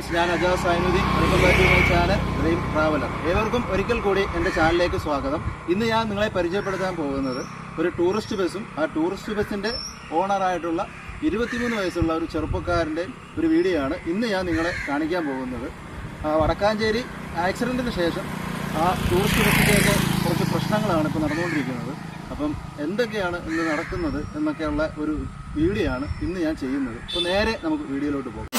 Friends ഞാൻ Aja Zainuddin welcome back my channel dream traveller. ഏവർക്കും ഒരിക്കൽ കൂടി എന്റെ ചാനലിലേക്ക് സ്വാഗതം. ഇന്ന് ഞാൻ നിങ്ങളെ പരിചയപ്പെടുത്താൻ പോകുന്നത് ഒരു ടൂറിസ്റ്റ് ബസ്സും ആ ടൂറിസ്റ്റ് ബസ്സിന്റെ ഓണറായിട്ടുള്ള ഇരുപത്തിമൂന്ന് വയസ്സുള്ള ഒരു ചെറുപ്പക്കാരന്റെ ഒരു വീഡിയോ ആണ് ഇന്ന് ഞാൻ നിങ്ങളെ കാണിക്കാൻ പോകുന്നത്. വടക്കാഞ്ചേരി ആക്സിഡന്റിന് ശേഷം ആ ടൂറിസ്റ്റ് ബസ്സിന്റെയൊക്കെ കുറച്ച് പ്രശ്നങ്ങളാണ് ഇപ്പോൾ നടന്നുകൊണ്ടിരിക്കുന്നത്. അപ്പം എന്തൊക്കെയാണ് ഇന്ന് നടക്കുന്നത് എന്നൊക്കെയുള്ള ഒരു വീഡിയോ ആണ് ഇന്ന് ഞാൻ ചെയ്യുന്നത്. അപ്പോൾ നേരെ നമുക്ക് വീഡിയോയിലോട്ട് പോകാം.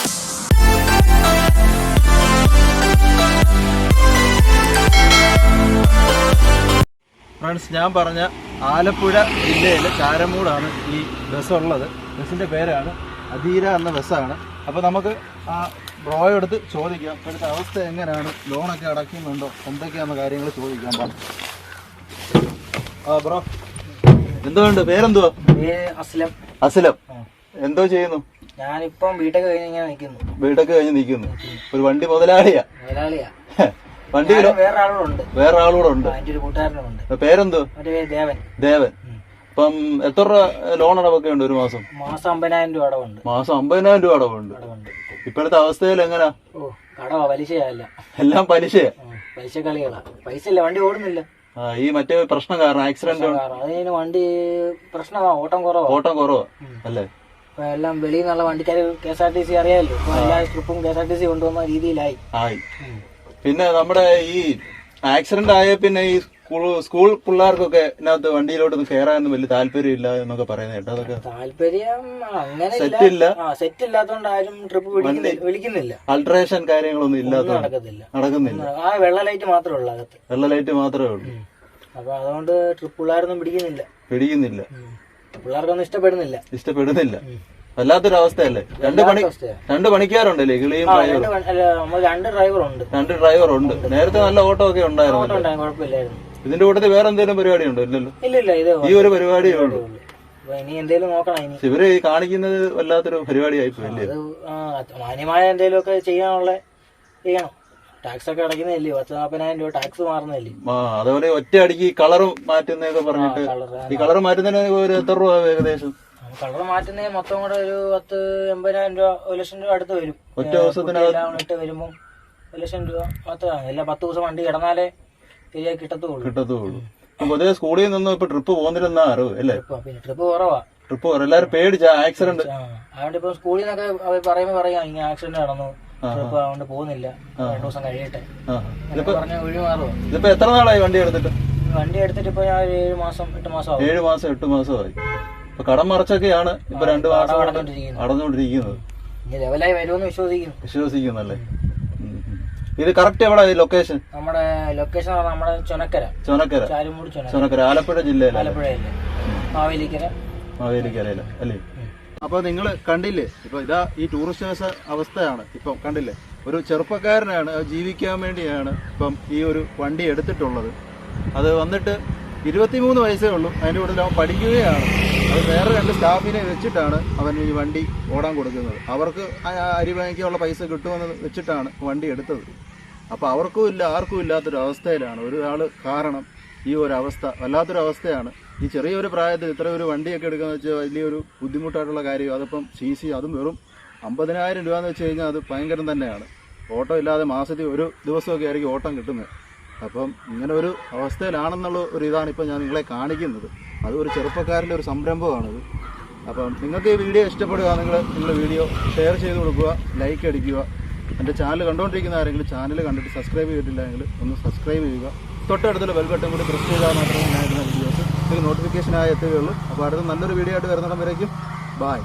ഫ്രണ്ട്സ് ഞാൻ പറഞ്ഞ ആലപ്പുഴ ജില്ലയിലെ ചാരമൂടാണ് ഈ ബസ് ഉള്ളത് ബസ്സിന്റെ പേരാണ് അധീര എന്ന ബസ്സാണ്. അപ്പോൾ നമുക്ക് ആ ബ്രോയോ എടുത്ത് ചോദിക്കാം ഇപ്പോഴത്തെ അവസ്ഥ എങ്ങനെയാണ്? ലോണൊക്കെ അടയ്ക്കുന്നുണ്ടോ? എന്തൊക്കെയാണെന്ന കാര്യങ്ങൾ ചോദിക്കാൻ പാ. ആ ബ്രോ. എന്തുകൊണ്ട്? പേരെന്തുവാ? അസ്ലം. അസ്ലം. അസലം എന്തോ ചെയ്യുന്നു? ഞാനിപ്പം വീട്ടൊക്കെ കഴിഞ്ഞ് ഇങ്ങനെ നിൽക്കുന്നു വീട്ടൊക്കെ കഴിഞ്ഞ് നിൽക്കുന്നു ഒരു വണ്ടി മുതലാളിയാ. മുതലാളിയാ. വണ്ടി ഞാനും വേറെ ആളുകളുണ്ട് വേറെ ആളൂടെ ഉണ്ട് എന്റെ ഒരു കൂട്ടുകാരനുണ്ട്. പേരെന്തോ? അവന്റെ പേര് ദേവൻ. ദേവൻ. അപ്പം എത്ര രൂപ ലോൺ അടവൊക്കെ ഉണ്ട് ഒരു മാസം? മാസം അമ്പതിനായിരം രൂപ അടവുണ്ട്. മാസം അമ്പതിനായിരം രൂപ അടവുണ്ട്. ഇപ്പോഴത്തെ അവസ്ഥയിൽ എങ്ങനാ? ഓ കടവാ പലിശയല്ല. എല്ലാം പലിശയാ. പലിശ കളികളാ പൈസ ഇല്ല വണ്ടി ഓടുന്നില്ല. ആ, ഈ മറ്റേ പ്രശ്നം കാരണം ആക്സിഡന്റ് അതിന് വണ്ടി പ്രശ്നമാ ഓട്ടം കുറവാ. ഓട്ടം കുറവാ. അല്ലേ? എല്ലാം വെളിയിൽ നിന്നുള്ള വണ്ടിക്കാർ K S R T C അറിയാമല്ലോ. എല്ലാ ട്രിപ്പും K S R T C കൊണ്ടുവന്ന രീതിയിലായി. ആയി. പിന്നെ നമ്മുടെ ഈ ആക്സിഡന്റ് ആയ പിന്നെ ഈ സ്കൂൾ സ്കൂൾ പിള്ളേർക്കൊക്കെ ഇതിനകത്ത് വണ്ടിയിലോട്ടൊന്നും കയറാനൊന്നും വലിയ താല്പര്യം ഇല്ല എന്നൊക്കെ പറയുന്നത് കേട്ടോ. അതൊക്കെ താല്പര്യം അങ്ങനെ സെറ്റ് ഇല്ല സെറ്റ് ഇല്ലാത്തോണ്ട് ആരും ട്രിപ്പ് വിളിക്കുന്നില്ല. അൾട്രേഷൻ കാര്യങ്ങളൊന്നും ഇല്ലാത്ത നടക്കത്തില്ല. നടക്കുന്നില്ല. ആ വെള്ള ലൈറ്റ് മാത്രമേ ഉള്ളൂ അകത്ത്. വെള്ള ലൈറ്റ് മാത്രമേ ഉള്ളൂ. അപ്പൊ അതുകൊണ്ട് ട്രിപ്പ് പിള്ളേരൊന്നും പിടിക്കുന്നില്ല. പിടിക്കുന്നില്ല. പിള്ളേർക്കൊന്നും ഇഷ്ടപ്പെടുന്നില്ല. ഇഷ്ടപ്പെടുന്നില്ല. വല്ലാത്തൊരു അവസ്ഥയല്ലേ രണ്ട് പണി. രണ്ട് പണിക്കാരുണ്ടല്ലേ കിളിയും രണ്ട് ഡ്രൈവറുണ്ട്. രണ്ട് ഉണ്ട്. നേരത്തെ നല്ല ഓട്ടോ ഒക്കെ ഉണ്ടായിരുന്നു ഇതിന്റെ കൂട്ടത്തിൽ വേറെ എന്തെങ്കിലും പരിപാടി ഉണ്ടോ ഇല്ലല്ലോ ഈ ഒരു പരിപാടിയേ ഉള്ളൂ. ഇനി എന്തേലും നോക്കണം ഇവർ ഈ കാണിക്കുന്നത് വല്ലാത്തൊരു പരിപാടിയായി പോയി അല്ലേ? അത് ആ, മാന്യമായ എന്തേലും ഒക്കെ ചെയ്യാനുള്ള ചെയ്യണം. ടാക്സ് ഒക്കെ അടയ്ക്കുന്നില്ലേ പത്ത് നാപ്പതിനായിരം രൂപ ടാക്സ് മാറുന്നില്ലേ അതേപോലെ ഒറ്റ അടിക്ക് കളർ മാറ്റുന്നതൊക്കെ പറഞ്ഞിട്ട് ഈ കളർ മാറ്റുന്നതിന് ഒരു എത്ര രൂപ ഏകദേശം? കളർ മാറ്റുന്നേ മൊത്തം കൂടെ ഒരു പത്ത് എൺപതിനായിരം രൂപ ഒരു ലക്ഷം രൂപ അടുത്ത് വരും. ഒറ്റ ദിവസത്തിന് ഇട്ട് വരുമ്പോൾ ഒരു ലക്ഷം രൂപ മാത്രമാണ് അല്ല പത്ത് ദിവസം വണ്ടി കിടന്നാലേ ശരിയായി കിട്ടത്തുള്ളൂ. കിട്ടത്തുള്ളൂ. പൊതുവെ സ്കൂളിൽ നിന്നും ഇപ്പൊ ട്രിപ്പ് പോകുന്നില്ലെന്നാ അറിവ് അല്ലേ? ട്രിപ്പ്. കുറവാ. ട്രിപ്പ് എല്ലാരും പേടിച്ച ആക്സിഡന്റ് അതുകൊണ്ട് ഇപ്പൊ സ്കൂളിൽ നിന്നൊക്കെ അവർ പറയുമ്പോ പറയാം ഇങ്ങനെ ആക്സിഡന്റ് നടന്നു. ട്രിപ്പ് അതുകൊണ്ട് പോകുന്നില്ല. രണ്ടു ദിവസം കഴിയട്ടെ. പറഞ്ഞ ഒഴിമാറുമോ ഇതിപ്പോ എത്ര നാളായി വണ്ടി എടുത്തിട്ട്? വണ്ടി എടുത്തിട്ട് ഇപ്പൊ ഞാൻ ഏഴ് മാസം എട്ട് മാസം ഏഴ് മാസം എട്ട് മാസമായി കടം മറച്ചൊക്കെയാണ് ഇപ്പൊ രണ്ടു മാസം അടഞ്ഞുകൊണ്ടിരിക്കുന്നത് ലെവലായി വരുമെന്ന് വിശ്വസിക്കുന്നു. വിശ്വസിക്കുന്നല്ലേ. ഇത് കറക്റ്റ് എവിടെ ലൊക്കേഷൻ നമ്മുടെ ലൊക്കേഷൻ നമ്മുടെ ചുനക്കര ചൊനക്കര ചാരുമൂട് ചുനക്കര ആലപ്പുഴ ജില്ലയിലെ ആലപ്പുഴയല്ലേ മാവേലിക്കര. മാവേലിക്കരയില അല്ലേ? അപ്പൊ നിങ്ങൾ കണ്ടില്ലേ? ഇപ്പൊ ഇതാ ഈ ടൂറിസ്റ്റ് ബസ് അവസ്ഥയാണ് ഇപ്പം കണ്ടില്ലേ? ഒരു ചെറുപ്പക്കാരനാണ് ജീവിക്കാൻ വേണ്ടിയാണ് ഇപ്പം ഈ ഒരു വണ്ടി എടുത്തിട്ടുള്ളത്. അത് വന്നിട്ട് ഇരുപത്തിമൂന്ന് വയസ്സേ ഉള്ളൂ. അതിന്റെ കൂടുതൽ അവൻ പഠിക്കുകയാണ്. അത് വേറെ രണ്ട് സ്റ്റാഫിനെ വെച്ചിട്ടാണ് അവൻ ഈ വണ്ടി ഓടാൻ കൊടുക്കുന്നത്. അവർക്ക് അരി വാങ്ങിക്കാനുള്ള പൈസ കിട്ടുമെന്ന് വെച്ചിട്ടാണ് വണ്ടി എടുത്തത്. അപ്പോൾ അവർക്കും ഇല്ല ആർക്കും ഇല്ലാത്തൊരു അവസ്ഥയിലാണ് ഒരാൾ കാരണം ഈ ഒരു അവസ്ഥ. വല്ലാത്തൊരു അവസ്ഥയാണ്. ഈ ചെറിയൊരു പ്രായത്തിൽ ഇത്ര ഒരു വണ്ടിയൊക്കെ എടുക്കുകയെന്ന് വെച്ചാൽ വലിയൊരു ബുദ്ധിമുട്ടായിട്ടുള്ള കാര്യം അതിപ്പം സി സി അതും വെറും അമ്പതിനായിരം രൂപ എന്ന് വെച്ച് കഴിഞ്ഞാൽ അത് ഭയങ്കരം തന്നെയാണ്. ഓട്ടോ ഇല്ലാതെ മാസത്തിൽ ഒരു ദിവസമൊക്കെ ആയിരിക്കും ഓട്ടം കിട്ടുന്നത്. അപ്പം ഇങ്ങനെ ഒരു അവസ്ഥയിലാണെന്നുള്ള ഒരു ഇതാണ് ഇപ്പം ഞാൻ നിങ്ങളെ കാണിക്കുന്നത്. അത് ഒരു ചെറുപ്പക്കാരന്റെ ഒരു സംരംഭമാണത്. അപ്പം നിങ്ങൾക്ക് ഈ വീഡിയോ ഇഷ്ടപ്പെടുകയാണെങ്കിൽ നിങ്ങൾ വീഡിയോ ഷെയർ ചെയ്ത് കൊടുക്കുക ലൈക്ക് അടിക്കുക. എന്റെ ചാനൽ കണ്ടുകൊണ്ടിരിക്കുന്ന ആരെങ്കിലും ചാനൽ കണ്ടിട്ട് സബ്സ്ക്രൈബ് ചെയ്തിട്ടില്ലെങ്കിൽ ഒന്ന് സബ്സ്ക്രൈബ് ചെയ്യുക. തൊട്ടടുത്തുള്ള ബെൽ ബട്ടൺ കൂടി പ്രസ് ചെയ്താൽ മാത്രമേ ഞാൻ വീഡിയോസ് നിങ്ങൾക്ക് നോട്ടിഫിക്കേഷനായി എത്തുകയുള്ളൂ. അപ്പോൾ അടുത്ത നല്ലൊരു വീഡിയോ ആയിട്ട് വരുന്നിടം വരേക്കും. ബായ്